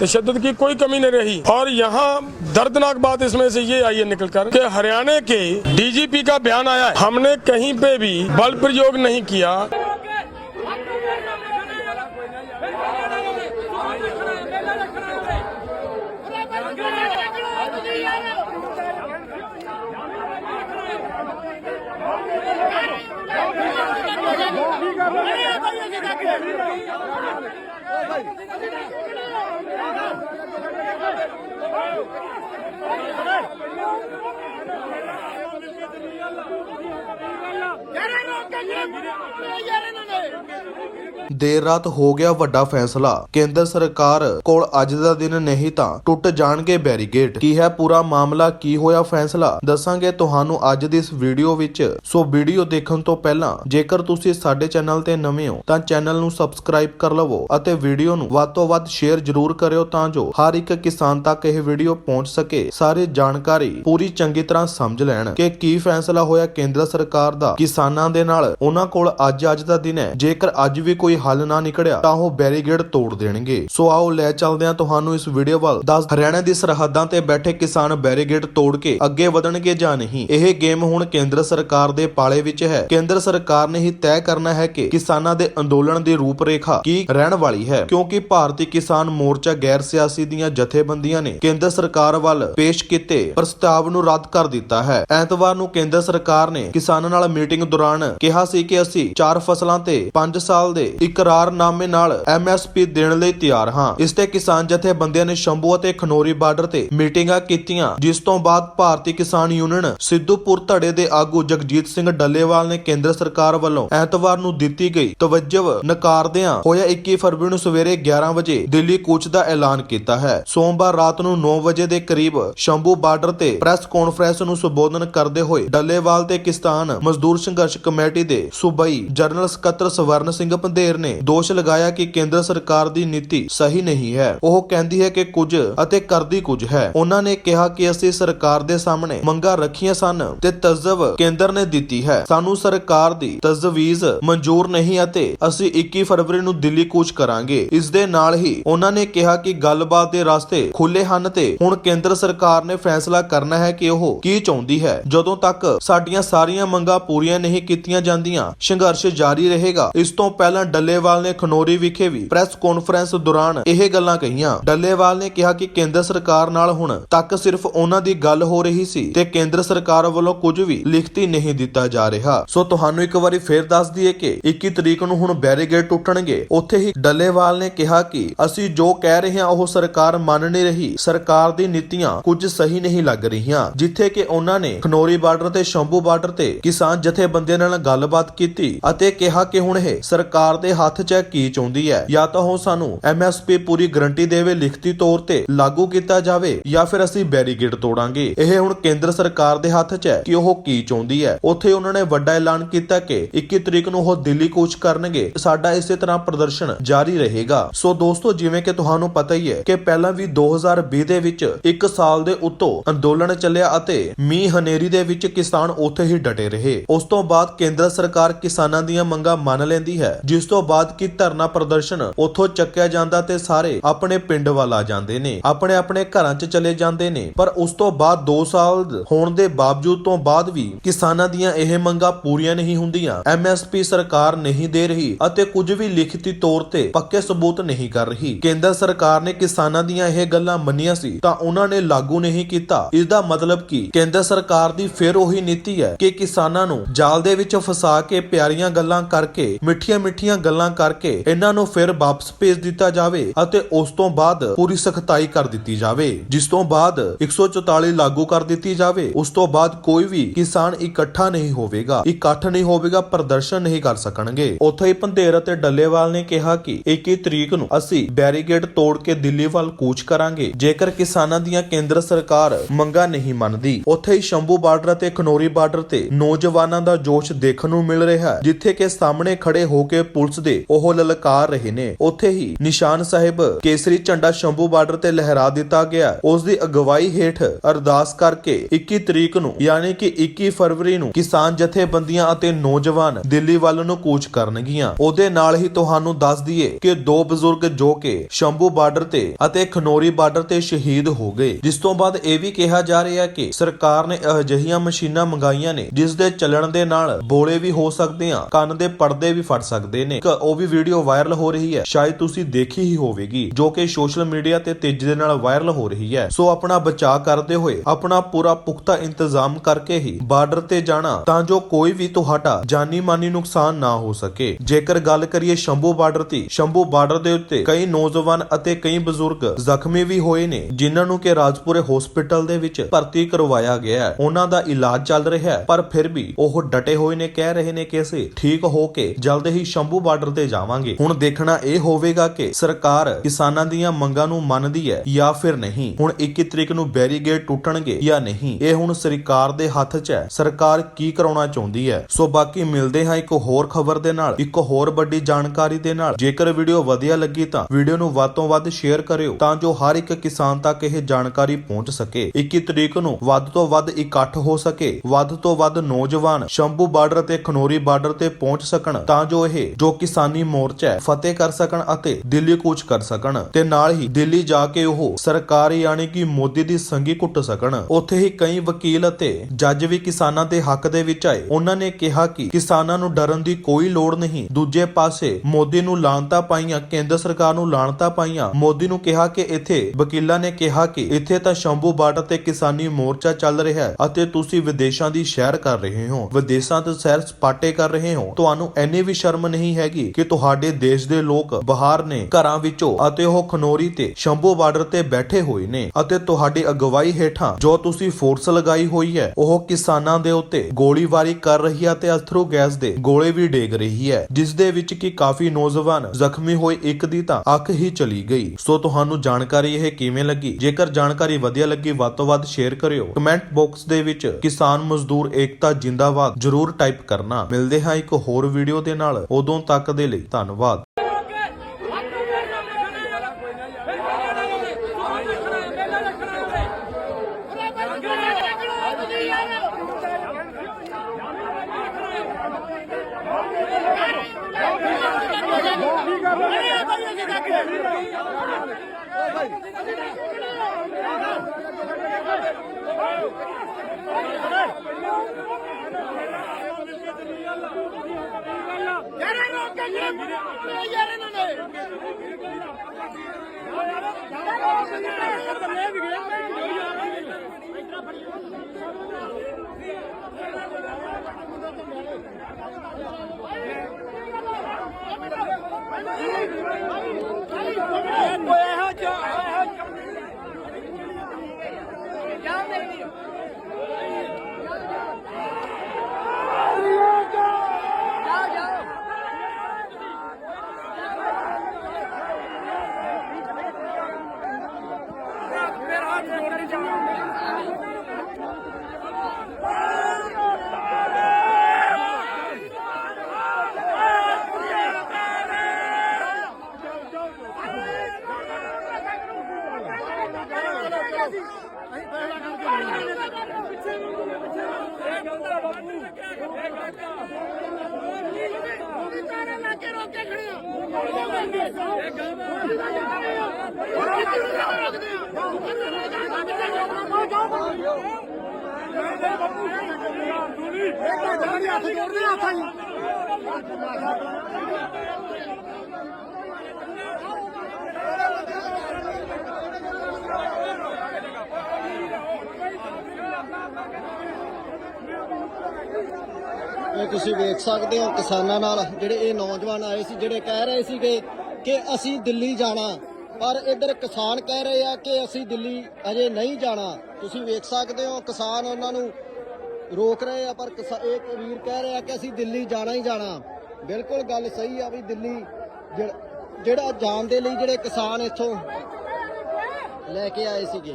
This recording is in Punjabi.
तशद की कोई कमी नहीं रही। और यहाँ दर्दनाक बात इसमें से ये आई है निकलकर कि हरियाणा के डीजीपी का बयान आया है। हमने कहीं पे भी बल प्रयोग नहीं किया। ਯਾਰ ਰੋਕ ਕੇ ਯਾਰ ਇਹਨਾਂ ਨੇ ਦੇਰ ਰਾਤ ਹੋ ਗਿਆ ਵੱਡਾ ਫੈਸਲਾ। ਕੇਂਦਰ ਸਰਕਾਰ ਕੋਲ ਅੱਜ ਦਾ ਦਿਨ ਨਹੀਂ ਤਾਂ ਟੁੱਟ ਜਾਣਗੇ ਬੈਰੀਗੇਟ ਕੀ ਹੈ ਪੂਰਾ ਮਾਮਲਾ? ਕੀ ਹੋਇਆ ਫੈਸਲਾ? ਦੱਸਾਂਗੇ ਤੁਹਾਨੂੰ ਅੱਜ ਦੀ ਇਸ ਵੀਡੀਓ ਵਿੱਚ। ਸੋ ਵੀਡੀਓ ਦੇਖਣ ਤੋਂ ਪਹਿਲਾਂ ਜੇਕਰ ਤੁਸੀਂ ਸਾਡੇ ਚੈਨਲ ਤੇ ਨਵੇਂ ਹੋ, ਤਾਂ ਚੈਨਲ ਨੂੰ ਸਬਸਕ੍ਰਾਈਬ ਕਰ ਲਵੋ ਅਤੇ ਵੀਡੀਓ ਨੂੰ ਵੱਧ ਤੋਂ ਵੱਧ ਸ਼ੇਅਰ ਜ਼ਰੂਰ ਕਰਿਓ ਤਾਂ ਜੋ ਹਰ ਇੱਕ ਕਿਸਾਨ ਤੱਕ ਇਹ ਵੀਡੀਓ ਪਹੁੰਚ ਸਕੇ। ਸਾਰੇ ਜਾਣਕਾਰੀ ਪੂਰੀ ਚੰਗੀ ਤਰ੍ਹਾਂ ਸਮਝ ਲੈਣ ਕਿ ਕੀ ਫੈਸਲਾ ਹੋਇਆ ਕੇਂਦਰ ਸਰਕਾਰ ਦਾ ਕਿਸਾਨਾਂ ਦੇ ਨਾਲ। ਉਹਨਾਂ ਕੋਲ ਅੱਜ ਅੱਜ ਦਾ ਦਿਨ ਹੈ। ਜੇਕਰ ਅੱਜ ਵੀ ਕੋਈ ਹੱਲ ਨਾ ਨਿਕੜਿਆ ਤਾਂ ਉਹ ਬੈਰੀਗੇਡ ਤੋੜ ਦੇਣਗੇ। ਸੋ ਆਓ ਲੈ ਚੱਲਦੇ ਹਾਂ ਤੁਹਾਨੂੰ ਇਸ ਵੀਡੀਓ ਵੱਲ ਦੱਸ ਹਰਿਆਣਾ ਦੀ ਸਰਹੱਦਾਂ ਤੇ ਬੈਠੇ ਕਿਸਾਨ ਬੈਰੀਗੇਡ ਤੋੜ ਕੇ ਅੱਗੇ ਵਧਣਗੇ ਜਾਂ ਨਹੀਂ। ਇਹ ਗੇਮ ਹੁਣ ਕੇਂਦਰ ਸਰਕਾਰ ਦੇ ਪਾਲੇ ਵਿੱਚ ਹੈ। ਕੇਂਦਰ ਸਰਕਾਰ ਨੇ ਹੀ ਤੈਅ ਕਰਨਾ ਹੈ ਕਿ ਕਿਸਾਨਾਂ ਦੇ ਅੰਦੋਲਨ ਦੀ ਰੂਪਰੇਖਾ ਕੀ ਰਹਿਣ ਵਾਲੀ ਹੈ, ਕਿਉਂਕਿ ਭਾਰਤੀ ਕਿਸਾਨ ਮੋਰਚਾ ਗੈਰ ਸਿਆਸੀ ਦੀਆਂ ਜਥੇਬੰਦੀਆਂ ਨੇ ਕੇਂਦਰ ਸਰਕਾਰ ਵੱਲ ਪੇਸ਼ ਕੀਤੇ ਪ੍ਰਸਤਾਵ ਨੂੰ ਰੱਦ ਕਰ ਦਿੱਤਾ ਹੈ। ਐਤਵਾਰ ਨੂੰ ਕੇਂਦਰ ਸਰਕਾਰ ਨੇ ਕਿਸਾਨਾਂ ਨਾਲ ਮੀਟਿੰਗ ਦੌਰਾਨ ਕਿਹਾ ਸੀ ਕਿ ਅਸੀਂ ਚਾਰ ਫਸਲਾਂ ਤੇ 5 ਸਾਲ ਦੇ ਇਕਰਾਰਨਾਮੇ ਨਾਲ ਐਮਐਸਪੀ ਦੇਣ ਲਈ ਤਿਆਰ ਹਾਂ। ਇਸ ਤੇ ਕਿਸਾਨ ਜਥੇਬੰਦੀਆਂ ਨੇ ਸ਼ੰਭੂ ਅਤੇ ਖਨੋਰੀ ਬਾਰਡਰ ਤੇ ਮੀਟਿੰਗਾਂ ਕੀਤੀਆਂ, ਜਿਸ ਤੋਂ ਬਾਅਦ ਭਾਰਤੀ ਕਿਸਾਨ ਯੂਨੀਅਨ ਸਿੱਧੂਪੁਰ ਧੜੇ ਦੇ ਆਗੂ ਜਗਜੀਤ ਸਿੰਘ ਡੱਲੇਵਾਲ ਨੇ ਕੇਂਦਰ ਸਰਕਾਰ ਵੱਲੋਂ ਐਤਵਾਰ ਨੂੰ ਦਿੱਤੀ ਗਈ ਤਵੱਜਵ ਨਕਾਰਦਿਆਂ ਹੋਇਆ 21 ਫਰਵਰੀ ਨੂੰ ਸਵੇਰੇ 11 ਵਜੇ ਦਿੱਲੀ ਕੂਚ ਦਾ ਐਲਾਨ ਕੀਤਾ ਹੈ। ਸੋਮਵਾਰ ਰਾਤ ਨੂੰ 9 ਵਜੇ ਦੇ ਕਰੀਬ ਸ਼ੰਭੂ ਬਾਰਡਰ ਤੇ ਪ੍ਰੈਸ ਕਾਨਫਰੰਸ ਨੂੰ ਸੰਬੋਧਨ ਕਰਦੇ ਹੋਏ ਡੱਲੇਵਾਲ ਤੇ ਕਿਸਾਨ ਮਜ਼ਦੂਰ ਸੰਘਰਸ਼ ਕਮੇਟੀ ਦੇ ਸੂਬਾਈ ਜਨਰਲ ਸਕੱਤਰ ਸਵਰਨ ਸਿੰਘ ਪੰਧੇਰ ਨੇ ਦੋਸ਼ ਲਗਾਇਆ ਕਿ ਕੇਂਦਰ ਸਰਕਾਰ ਦੀ ਨੀਤੀ ਸਹੀ ਨਹੀਂ ਹੈ। ਉਹ ਕਹਿੰਦੀ ਹੈ ਕਿ ਕੁਝ ਅਤੇ ਕਰਦੀ ਕੁਝ ਹੈ। ਉਹਨਾਂ ਨੇ ਕਿਹਾ ਕਿ ਅਸੀਂ ਸਰਕਾਰ ਦੇ ਸਾਹਮਣੇ ਮੰਗਾਂ ਰੱਖੀਆਂ ਸਨ ਤੇ ਤਜਵ ਕੇਂਦਰ ਨੇ ਦਿੱਤੀ ਹੈ। ਸਾਨੂੰ ਸਰਕਾਰ ਦੀ ਤਜਵੀਜ਼ ਮਨਜ਼ੂਰ ਨਹੀਂ ਅਤੇ ਅਸੀਂ 21 ਫਰਵਰੀ ਨੂੰ ਦਿੱਲੀ ਕੂਚ ਕਰਾਂਗੇ। ਇਸ ਦੇ ਨਾਲ ਹੀ ਉਹਨਾਂ ਨੇ ਕਿਹਾ ਕਿ ਗੱਲਬਾਤ ਦੇ ਰਸਤੇ ਖੁੱਲੇ ਹਨ ਤੇ ਹੁਣ ਕੇਂਦਰ ਸਰਕਾਰ ਨੇ ਫੈਸਲਾ ਕਰਨਾ ਹੈ ਕਿ ਉਹ ਕੀ ਚਾਹੁੰਦੀ ਹੈ। ਜਦੋਂ ਤੱਕ ਸਾਡੀਆਂ ਸਾਰੀਆਂ ਮੰਗਾਂ ਪੂਰੀਆਂ ਨਹੀਂ ਕੀਤੀਆਂ ਜਾਂਦੀਆਂ। ਸੰਘਰਸ਼ ਜਾਰੀ ਰਹੇਗਾ। ਇਸ ਤੋਂ ਪਹਿਲਾਂ ਡੱਲੇਵਾਲ ਨੇ ਖਨੋਰੀ ਵਿਖੇ ਵੀ ਪ੍ਰੈਸ ਕਾਨਫਰੰਸ ਦੌਰਾਨ ਇਹ ਗੱਲਾਂ ਕਹੀਆਂ। ਡੱਲੇਵਾਲ ਨੇ ਕਿਹਾ ਕਿ ਕੇਂਦਰ ਸਰਕਾਰ ਨਾਲ ਹੁਣ ਤੱਕ ਸਿਰਫ ਉਹਨਾਂ ਦੀ ਗੱਲ ਹੋ ਰਹੀ ਸੀ ਤੇ ਕੇਂਦਰ ਸਰਕਾਰ ਵੱਲੋਂ ਕੁਝ ਵੀ ਲਿਖਤੀ ਨਹੀਂ ਦਿੱਤਾ ਜਾ ਰਿਹਾ। ਸੋ ਤੁਹਾਨੂੰ ਇੱਕ ਵਾਰੀ ਫੇਰ ਦੱਸ ਦਈਏ ਕਿ 21 ਤਰੀਕ ਨੂੰ ਹੁਣ ਬੈਰੀਗੇਡ ਟੁੱਟਣਗੇ। ਉੱਥੇ ਹੀ ਡੱਲੇਵਾਲ ਨੇ ਕਿਹਾ ਕਿ ਅਸੀਂ ਜੋ ਕਹਿ ਰਹੇ ਹਾਂ, ਉਹ ਸਰਕਾਰ ਮੰਨ ਨਹੀਂ ਰਹੀ। ਸਰਕਾਰ ਦੀ ਨੀਤੀਆਂ ਕੁਝ ਸਹੀ ਨਹੀਂ ਲੱਗ ਰਹੀਆਂ। ਜਿੱਥੇ ਕਿ ਉਹਨਾਂ ਨੇ ਖਨੋਰੀ ਬਾਰਡਰ ਤੇ, ਸ਼ੰਭੂ ਬਾਰਡਰ ਤੇ ਕਿਸਾਨ ਜਥੇਬੰਦੀਆਂ ਨਾਲ ਗੱਲਬਾਤ ਕੀਤੀ ਅਤੇ ਕਿਹਾ ਕਿ ਹੁਣ ਇਹ ਸਰਕਾਰ ਦੇ ਹੱਥ 'ਚ ਕੀ ਚਾਹੁੰਦੀ ਹੈ? ਜਾਂ ਤਾਂ ਉਹ ਸਾਨੂੰ ਐਮਐਸਪੀ ਪੂਰੀ ਗਰੰਟੀ ਦੇਵੇ, ਲਿਖਤੀ ਤੌਰ ਤੇ ਲਾਗੂ ਕੀਤਾ ਜਾਵੇ, ਜਾਂ ਫਿਰ ਅਸੀਂ ਬੈਰੀਗੇਡ ਤੋੜਾਂਗੇ। ਇਹ ਹੁਣ ਕੇਂਦਰ ਸਰਕਾਰ ਦੇ ਹੱਥ 'ਚ ਹੈ ਕਿ ਉਹ ਕੀ ਚਾਹੁੰਦੀ ਹੈ? ਉੱਥੇ ਉਹਨਾਂ ਨੇ ਵੱਡਾ ਐਲਾਨ ਕੀਤਾ ਕਿ 21 ਤਰੀਕ ਨੂੰ ਉਹ ਦਿੱਲੀ ਕੂਚ ਕਰਨਗੇ। ਸਾਡਾ ਇਸੇ ਤਰ੍ਹਾਂ ਪ੍ਰਦਰਸ਼ਨ ਜਾਰੀ ਰਹੇਗਾ। ਸੋ ਦੋਸਤੋ, ਜਿਵੇਂ ਕਿ ਤੁਹਾਨੂੰ ਪਤਾ ਹੀ ਹੈ ਕਿ ਪਹਿਲਾਂ ਵੀ 2020 ਦੇ ਵਿੱਚ 1 ਸਾਲ ਦੇ ਉੱਤੋਂ ਅੰਦੋਲਨ ਚੱਲਿਆ ਅਤੇ ਮੀਂਹ ਹਨੇਰੀ ਦੇ ਵਿੱਚ ਕਿਸਾਨ ਉੱਥੇ ਹੀ ਡਟੇ ਰਹੇ। ਉਸ ਤੋਂ ਬਾਅਦ ਕੇਂਦਰ ਕੇਂਦਰ ਸਰਕਾਰ ਕਿਸਾਨਾਂ ਦੀਆਂ ਮੰਗਾਂ ਮੰਨ ਲੈਂਦੀ ਹੈ, ਜਿਸ ਤੋਂ ਬਾਅਦ ਕੀ ਧਰਨਾ ਪ੍ਰਦਰਸ਼ਨ ਉੱਥੋਂ ਚੱਕਿਆ ਜਾਂਦਾ ਤੇ ਸਾਰੇ ਆਪਣੇ ਪਿੰਡ ਵੱਲ ਆ ਜਾਂਦੇ ਨੇ, ਆਪਣੇ ਆਪਣੇ ਘਰਾਂ 'ਚ ਚਲੇ ਜਾਂਦੇ ਨੇ। ਪਰ ਉਸ ਤੋਂ ਬਾਅਦ 2 ਸਾਲ ਹੋਣ ਦੇ ਬਾਵਜੂਦ ਤੋਂ ਬਾਅਦ ਵੀ ਕਿਸਾਨਾਂ ਦੀਆਂ ਇਹ ਮੰਗਾਂ ਪੂਰੀਆਂ ਨਹੀਂ ਹੁੰਦੀਆਂ। ਐਮਐਸਪੀ ਸਰਕਾਰ ਨਹੀਂ ਦੇ ਰਹੀ ਅਤੇ ਕੁਝ ਵੀ ਲਿਖਤੀ ਤੌਰ ਤੇ ਪੱਕੇ ਸਬੂਤ ਨਹੀਂ ਕਰ ਰਹੀ। ਕੇਂਦਰ ਸਰਕਾਰ ਨੇ ਕਿਸਾਨਾਂ ਦੀਆਂ ਇਹ ਗੱਲਾਂ ਮੰਨੀਆਂ ਸੀ ਤਾਂ ਉਹਨਾਂ ਨੇ ਲਾਗੂ ਨਹੀਂ ਕੀਤਾ। ਇਸ ਦਾ ਮਤਲਬ ਕਿ ਕੇਂਦਰ ਸਰਕਾਰ ਦੀ ਫਿਰ ਉਹੀ ਨੀਤੀ ਹੈ ਕਿ ਕਿਸਾਨਾਂ ਨੂੰ ਜਾਲ ਦੇ ਵਿੱਚ ਫਸਾ ਕੇ ਪਿਆਰੀਆਂ ਗੱਲਾਂ ਕਰਕੇ ਮਿੱਠੀਆਂ-ਮਿੱਠੀਆਂ ਗੱਲਾਂ ਕਰਕੇ ਇਹਨਾਂ ਨੂੰ ਫਿਰ ਵਾਪਸ ਭੇਜ ਦਿੱਤਾ ਜਾਵੇ ਅਤੇ ਉਸ ਤੋਂ ਬਾਅਦ ਪੂਰੀ ਸਖਤਾਈ ਕਰ ਦਿੱਤੀ ਜਾਵੇ। ਜਿਸ ਤੋਂ ਬਾਅਦ 144 ਲਾਗੂ ਕਰ ਦਿੱਤੀ ਜਾਵੇ, ਉਸ ਤੋਂ ਬਾਅਦ ਕੋਈ ਵੀ ਕਿਸਾਨ ਇਕੱਠਾ ਨਹੀਂ ਹੋਵੇਗਾ, ਇਕੱਠ ਨਹੀਂ ਹੋਵੇਗਾ, ਪ੍ਰਦਰਸ਼ਨ ਨਹੀਂ ਕਰ ਸਕਣਗੇ। ਉੱਥੇ ਹੀ ਪੰਧੇਰ ਅਤੇ ਡੱਲੇਵਾਲ ਨੇ ਕਿਹਾ ਕਿ 21 ਤਰੀਕ ਨੂੰ ਅਸੀਂ ਬੈਰੀਗੇਡ ਤੋੜ ਕੇ ਦਿੱਲੀ ਵੱਲ ਕੂਚ ਕਰਾਂਗੇ। ਜੇਕਰ ਕਿਸਾਨਾਂ ਦੀਆਂ ਕੇਂਦਰ ਸਰਕਾਰ ਮੰਗਾਂ ਨਹੀਂ ਮੰਨਦੀ, ਉੱਥੇ ਹੀ ਸ਼ੰਭੂ ਬਾਰਡਰ ਅਤੇ ਖਨੋਰੀ ਬਾਰਡਰ ਤੇ ਨੌਜਵਾਨਾਂ ਦਾ ਜੋਸ਼ ਦੇਖਣ ਨੂੰ ਮਿਲ ਰਿਹਾ ਹੈ, ਜਿੱਥੇ ਕਿ ਸਾਹਮਣੇ ਖੜੇ ਹੋ ਕੇ ਪੁਲਿਸ ਦੇ ਉਹ ਲਲਕਾਰ ਰਹੇ ਨੇ। ਉੱਥੇ ਹੀ ਨਿਸ਼ਾਨ ਸਾਹਿਬ ਕੇਸਰੀ ਝੰਡਾ ਸ਼ੰਭੂ ਬਾਰਡਰ ਤੇ ਲਹਿਰਾ ਦਿੱਤਾ ਗਿਆ ਉਸ ਦੀ ਅਗਵਾਈ ਹੇਠ ਅਰਦਾਸ ਕਰਕੇ 21 ਤਰੀਕ ਨੂੰ, ਯਾਨੀ ਕਿ 21 ਫਰਵਰੀ ਨੂੰ, ਕਿਸਾਨ ਜਥੇਬੰਦੀਆਂ ਅਤੇ ਨੌਜਵਾਨ ਦਿੱਲੀ ਵੱਲ ਨੂੰ ਕੂਚ ਕਰਨਗੀਆਂ। ਉਹਦੇ ਨਾਲ ਹੀ ਤੁਹਾਨੂੰ ਦੱਸ ਦਈਏ ਕਿ ਦੋ ਬਜ਼ੁਰਗ ਜੋ ਕਿ ਸ਼ੰਭੂ ਬਾਰਡਰ ਤੇ ਅਤੇ ਖਨੋਰੀ ਬਾਰਡਰ ਤੇ ਸ਼ਹੀਦ ਹੋ ਗਏ। ਜਿਸ ਤੋਂ ਬਾਅਦ ਇਹ ਵੀ ਕਿਹਾ ਜਾ ਰਿਹਾ ਕਿ ਸਰਕਾਰ ਨੇ ਅਜਿਹੀਆਂ ਮਸ਼ੀਨਾਂ ਮੰਗਾਈਆਂ ਨੇ, ਜਿਸ ਦੇ ਚੱਲਣ ਦੇ ਨਾਲ ਬੋਲੇ ਵੀ ਹੋ ਸਕਦੇ ਆ, ਕੰਨ ਦੇ ਪਰਦੇ ਵੀ ਫਟ ਸਕਦੇ ਨੇ। ਉਹ ਵੀ ਵੀਡੀਓ ਵਾਇਰਲ ਹੋ ਰਹੀ ਹੈ, ਸ਼ਾਇਦ ਤੁਸੀਂ ਦੇਖੀ ਹੀ ਹੋਵੇਗੀ, ਜੋ ਕਿ ਸੋਸ਼ਲ ਮੀਡੀਆ ਤੇ ਤੇਜ਼ੀ ਦੇ ਨਾਲ ਵਾਇਰਲ ਹੋ ਰਹੀ ਹੈ। ਸੋ ਆਪਣਾ ਬਚਾਅ ਕਰਦੇ ਹੋਏ, ਆਪਣਾ ਪੂਰਾ ਪੁਖਤਾ ਇੰਤਜ਼ਾਮ ਕਰਕੇ ਹੀ ਬਾਰਡਰ ਤੇ ਜਾਣਾ, ਤਾਂ ਜੋ ਕੋਈ ਵੀ ਤੁਹਾਡਾ ਜਾਨੀ ਮਾਨੀ ਨੁਕਸਾਨ ਨਾ ਹੋ ਸਕੇ। ਜੇਕਰ ਗੱਲ ਕਰੀਏ ਸ਼ੰਭੂ ਬਾਰਡਰ ਦੀ, ਸ਼ੰਭੂ ਬਾਰਡਰ ਦੇ ਉੱਤੇ ਕਈ ਨੌਜਵਾਨ ਅਤੇ ਕਈ ਬਜ਼ੁਰਗ ਜ਼ਖਮੀ ਵੀ ਹੋਏ ਨੇ, ਜਿਨ੍ਹਾਂ ਨੂੰ ਕਿ ਰਾਜਪੁਰੇ ਹਸਪੀਟਲ ਦੇ ਵਿੱਚ ਭਰਤੀ ਕਰਵਾਇਆ ਗਿਆ ਹੈ। ਉਹਨਾਂ ਦਾ ਇਲਾਜ ਚੱਲ ਰਿਹਾ ਹੈ, ਪਰ ਫਿਰ ਵੀ ਉਹ ਡਟੇ ਹੋਏ ਨੇ ਕਹਿ ਰਹੇ ਨੇ ਕਿ ਅਸੀਂ ਠੀਕ ਹੋ ਕੇ ਜਲਦ ਹੀ ਸ਼ੰਭੂ ਬਾਰਡਰ ਤੇ ਜਾਵਾਂਗੇ। ਹੁਣ ਦੇਖਣਾ ਇਹ ਹੋਵੇਗਾ ਕਿ ਸਰਕਾਰ ਕਿਸਾਨਾਂ ਦੀਆਂ ਮੰਗਾਂ ਨੂੰ ਮੰਨਦੀ ਹੈ ਜਾਂ ਫਿਰ ਨਹੀਂ। ਹੁਣ 21 ਤਰੀਕ ਨੂੰ ਬੈਰੀਗੇਡ ਟੁੱਟਣਗੇ ਜਾਂ ਨਹੀਂ, ਇਹ ਹੁਣ ਸਰਕਾਰ ਦੇ ਹੱਥ 'ਚ ਹੈ। ਸਰਕਾਰ ਕੀ ਕਰਾਉਣਾ ਚਾਹੁੰਦੀ ਹੈ? ਸੋ ਬਾਕੀ ਮਿਲਦੇ ਹਾਂ ਇੱਕ ਹੋਰ ਖਬਰ ਦੇ ਨਾਲ, ਇੱਕ ਹੋਰ ਵੱਡੀ ਜਾਣਕਾਰੀ ਦੇ ਨਾਲ। ਜੇਕਰ ਵੀਡੀਓ ਵਧੀਆ ਲੱਗੀ ਤਾਂ ਵੀਡੀਓ ਨੂੰ ਵੱਧ ਤੋਂ ਵੱਧ ਸ਼ੇਅਰ ਕਰਿਓ ਤਾਂ ਜੋ ਹਰ ਇੱਕ ਕਿਸਾਨ ਤੱਕ ਇਹ ਜਾਣਕਾਰੀ ਪਹੁੰਚ ਸਕੇ। 21 ਤਰੀਕ ਨੂੰ ਵੱਧ ਤੋਂ ਵੱਧ ਇਕੱਠ ਹੋ ਸਕੇ। ਵੱਧ ਤੋਂ ਵੱਧ ਨੌਜਵਾਨ ਸ਼ੰਭੂ ਬਾਰਡਰ ਤੇ ਖਨੋਰੀ ਬਾਰਡਰ ਤੇ ਪਹੁੰਚ ਸਕਣ, ਤਾਂ ਜੋ ਇਹ ਜੋ ਕਿਸਾਨੀ ਮੋਰਚਾ ਹੈ, ਫਤਿਹ ਕਰ ਸਕਣ ਅਤੇ ਦਿੱਲੀ ਕੂਚ ਕਰ ਸਕਣ ਤੇ ਨਾਲ ਹੀ ਦਿੱਲੀ ਜਾ ਕੇ ਉਹ ਸਰਕਾਰ ਯਾਨੀ ਕਿ ਮੋਦੀ ਦੀ ਸੰਗੀ ਕੁੱਟ ਸਕਣ। ਉੱਥੇ ਹੀ ਕਈ ਵਕੀਲ ਅਤੇ ਜੱਜ ਵੀ ਕਿਸਾਨਾਂ ਦੇ ਹੱਕ ਦੇ ਵਿੱਚ ਆਏ। ਉਹਨਾਂ ਨੇ ਕਿਹਾ ਕਿ ਕਿਸਾਨਾਂ ਨੂੰ ਡਰਨ ਦੀ ਕੋਈ ਲੋੜ ਨਹੀਂ। ਦੂਜੇ ਪਾਸੇ ਮੋਦੀ ਨੂੰ ਲਾਂਤਾ ਪਾਈਆਂ, ਕੇਂਦਰ ਸਰਕਾਰ ਨੂੰ ਲਾਂਤਾ ਪਾਈਆਂ। ਮੋਦੀ ਨੂੰ ਕਿਹਾ ਕਿ ਇੱਥੇ ਵਕੀਲਾਂ ਨੇ ਕਿਹਾ ਕਿ ਇੱਥੇ ਤਾਂ ਸ਼ੰਭੂ ਬਾਰਡਰ ਤੇ ਕਿਸਾਨੀ ਮੋਰਚਾ ਚੱਲ ਰਿਹਾ ਹੈ ਅਤੇ ਤੁਸੀਂ ਵਿਦੇਸ਼ਾਂ ਦੀ ਸ਼ਹਿਰ ਕਰ ਰਹੇ ਹੋ। ਵਿਦੇਸ਼ਾਂ ਤੋਂ ਸੈਰ ਸਪਾਟੇ ਕਰ ਰਹੇ ਹੋ? ਤੁਹਾਨੂੰ ਐਨੀ ਵੀ ਸ਼ਰਮ ਨਹੀਂ ਹੈਗੀ ਕਿ ਤੁਹਾਡੇ ਦੇਸ਼ ਦੇ ਲੋਕ ਬਾਹਰ ਨੇ ਘਰਾਂ ਵਿੱਚੋਂ ਅਤੇ ਉਹ ਖਨੋਰੀ ਤੇ ਸ਼ੰਭੂ ਬਾਰਡਰ ਤੇ ਬੈਠੇ ਹੋਏ ਨੇ ਅਤੇ ਤੁਹਾਡੀ ਅਗਵਾਈ ਹੇਠਾਂ ਜੋ ਤੁਸੀਂ ਫੋਰਸ ਲਗਾਈ ਹੋਈ ਹੈ, ਉਹ ਕਿਸਾਨਾਂ ਦੇ ਉੱਤੇ ਗੋਲੀਬਾਰੀ ਕਰ ਰਹੀ ਹੈ ਤੇ ਅਥਰੂ ਗੈਸ ਦੇ ਗੋਲੇ ਵੀ ਡੇਗ ਰਹੀ ਹੈ, ਜਿਸ ਦੇ ਵਿੱਚ ਕਿ ਕਾਫੀ ਨੌਜਵਾਨ ਜ਼ਖਮੀ ਹੋਏ ਇੱਕ ਦੀ ਤਾਂ ਅੱਖ ਹੀ ਚਲੀ ਗਈ। ਸੋ ਤੁਹਾਨੂੰ ਜਾਣਕਾਰੀ ਇਹ ਕਿਵੇਂ ਲੱਗੀ? ਜੇਕਰ ਜਾਣਕਾਰੀ ਵਧੀਆ ਲੱਗੀ, ਵੱਧ ਤੋਂ ਵੱਧ ਸ਼ੇਅਰ ਕਰਿਓ। ਕਮੈਂਟ ਬਾਕਸ ਦੇ ਵਿੱਚ ਕਿਸਾਨ ਮਜ਼ਦੂਰ ਏਕਤਾ ਜਿੰਦਾਬਾਦ ਜਰੂਰ ਟਾਈਪ ਕਰਨਾ। ਮਿਲਦੇ ਹਾਂ ਇੱਕ ਹੋਰ ਵੀਡੀਓ ਦੇ ਨਾਲ। ਉਦੋਂ ਤੱਕ ਦੇ ਲਈ ਧੰਨਵਾਦ। ਯਾਰ ਲੋਕ ਕਿਹੜੇ ਮਾਰੇ ਯਾਰ ਨੇ ਹੱਥ ਜੋੜਦੇ ਹੱਥਾਂ ਜੀ। ਇਹ ਤੁਸੀਂ ਵੇਖ ਸਕਦੇ ਹੋ ਕਿਸਾਨਾਂ ਨਾਲ ਜਿਹੜੇ ਇਹ ਨੌਜਵਾਨ ਆਏ ਸੀ, ਜਿਹੜੇ ਕਹਿ ਰਹੇ ਸੀਗੇ ਕਿ ਅਸੀਂ ਦਿੱਲੀ ਜਾਣਾ, ਪਰ ਇੱਧਰ ਕਿਸਾਨ ਕਹਿ ਰਹੇ ਆ ਕਿ ਅਸੀਂ ਦਿੱਲੀ ਅਜੇ ਨਹੀਂ ਜਾਣਾ। ਤੁਸੀਂ ਵੇਖ ਸਕਦੇ ਹੋ ਕਿਸਾਨ ਉਹਨਾਂ ਨੂੰ ਰੋਕ ਰਹੇ ਆ, ਪਰ ਕਿਸਾ- ਇਹ ਵੀਰ ਕਹਿ ਰਹੇ ਆ ਕਿ ਅਸੀਂ ਦਿੱਲੀ ਜਾਣਾ ਹੀ ਜਾਣਾ। ਬਿਲਕੁਲ ਗੱਲ ਸਹੀ ਆ ਵੀ ਦਿੱਲੀ ਜਿਹੜਾ ਜਾਣ ਦੇ ਲਈ ਜਿਹੜੇ ਕਿਸਾਨ ਇੱਥੋਂ ਲੈ ਕੇ ਆਏ ਸੀਗੇ।